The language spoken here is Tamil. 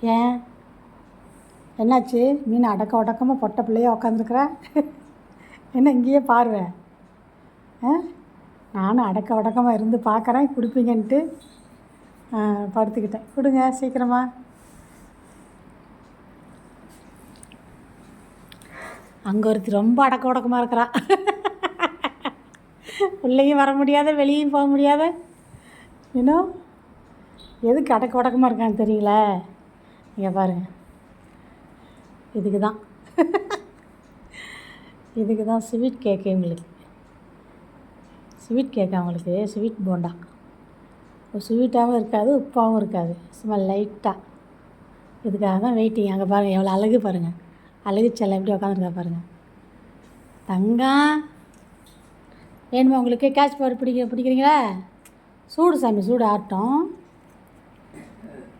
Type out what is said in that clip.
ஏன்? என்னாச்சு? மீன் அடக்க உடக்கமாக பொட்டை பிள்ளையா உக்காந்துருக்குற? என்ன இங்கேயே பாருவேன் ஆ? நானும் அடக்க உடக்கமாக இருந்து பார்க்குறேன். கொடுப்பீங்கன்ட்டு படுத்துக்கிட்டேன். கொடுங்க சீக்கிரமா. அங்கே ஒருத்தி ரொம்ப அடக்க உடக்கமாக இருக்கிறா. உள்ளேயும் வர முடியாத வெளியும் போக முடியாத. இன்னும் எதுக்கு அடக்க உடக்கமாக இருக்கான்னு தெரியல. இங்கே பாருங்க. இதுக்கு தான் இதுக்கு தான் ஸ்வீட் கேக்கு எங்களுக்கு ஸ்வீட் கேக் அவங்களுக்கு. ஸ்வீட் போண்டா. ஸ்வீட்டாகவும் இருக்காது உப்பாகவும் இருக்காது. சும்மா லைட்டாக இதுக்காக தான் வெயிட்டிங் அங்கே பாருங்கள் எவ்வளோ அழகு பாருங்கள் அழகு செல்ல எப்படி உட்காந்துருக்கா பாருங்கள் தங்கம் வேணுமா உங்களுக்கு? கேஷ் பவர் பிடிக்க பிடிக்கிறீங்களா? சூடு சாமி சூடு ஆட்டம்.